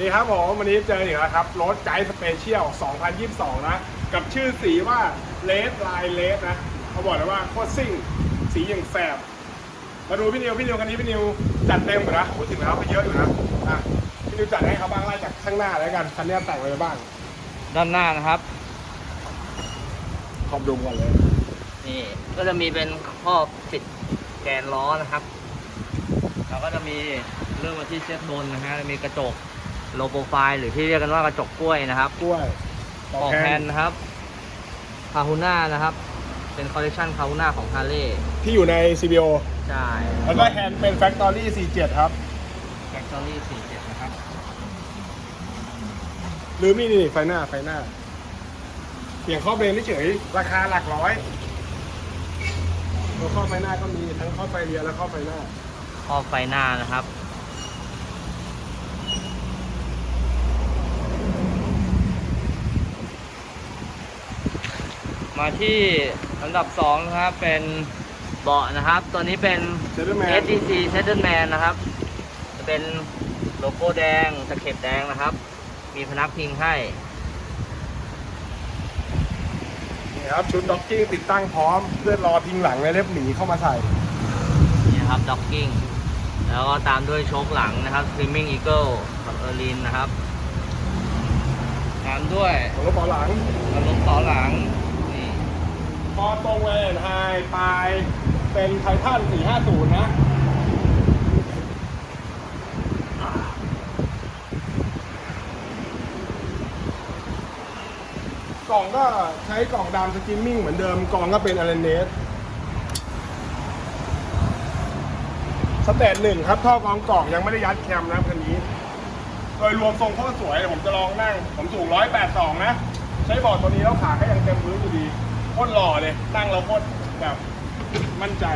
ดีครับผมวันนี้เจออีกแล้วครับรถไกด์สเปเชียล 2022 นะ กับชื่อสีว่าเลสลายเลสนะเขาบอกเลยว่าโคตรซิ่งสีอย่างแสบ มาดูพี่นิวพี่นิวคันนี้พี่นิวจัดเต็มอยู่นะพูดถึงแล้วก็เยอะอยู่นะอะพี่นิวจัดให้เขาบ้างไล่จากข้างหน้าแล้วกันคันนี้แต่งอะไรบ้าง ด้านหน้านะครับ ขอบดูก่อนเลยนี่ก็จะมีเป็นครอบปิดแกนล้อนะครับแล้วก็จะมีเริ่มมาที่เซตบนนะฮะจะมีกระจก โลโปรไฟล์หรือที่เรียกกันว่ากระจกกล้วยนะครับกล้วยปอกแผ่นนะครับคาฮูน่านะครับ เป็นคอลเลคชันคาฮูน่าของฮาร์เลย์ที่อยู่ใน CBO ใช่แล้วก็แฮนด์เป็น Factory 47 ครับแฟคทอรี่47 นะครับ หรือมีนี่ไฟหน้าไฟหน้าเปลี่ยนข้อบเบรนเฉยๆราคาหลักร้อยตัวข้อบไฟหน้าก็มีทั้งข้อบไฟเรียและข้อบไฟหน้าครอบไฟหน้านะครับ มาที่อันดับ2นะครับเป็นเบาะนะครับ ตัวนี้เป็น Gentleman SDC s e t t l e m a n นะครับ จะเป็นโลโก้แดงตะเข็บแดงนะครับ มีพนักพิงให้ นี่ครับชุดด็อกกิ้งติดตั้งพร้อมเพื่อรอพิงหลังและเล็บหมีเข้ามาใส่ นี่นะครับด็อกกิ้งแล้วก็ตามด้วยโชคหลังนะครับ Screaming Eagle กับเออร์ลินนะครับ ตามด้วย ของรถเบาะหลังกระลบต่อหลัง พอตรงเลยไฮปลายเป็นไททัน450 นะกล่องก็ใช้กล่องดำสกิมมิ่งเหมือนเดิมกล่องก็เป็นอเลนเนสสเตทหนึ่งครับท่อกองกล่องยังไม่ได้ยัดแคมนะคันนี้โดยรวมทรงโคตรสวยผมจะลองนั่ง ผมสูง 182 นะ ใช้บอร์ดตัวนี้แล้วขาก็ยังเต็มพื้นอยู่ดี โคตรหล่อเลย ตั้งเราโคตรแบบมั่นใจ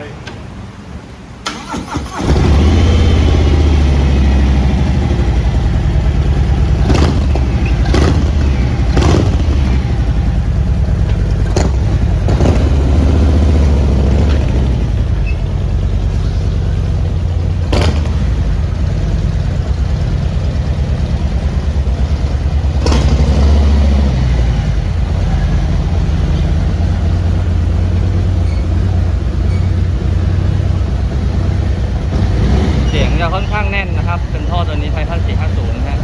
ค่อนข้างแน่นนะครับ เป็นท่อตัวนี้ไททัน450นะฮะ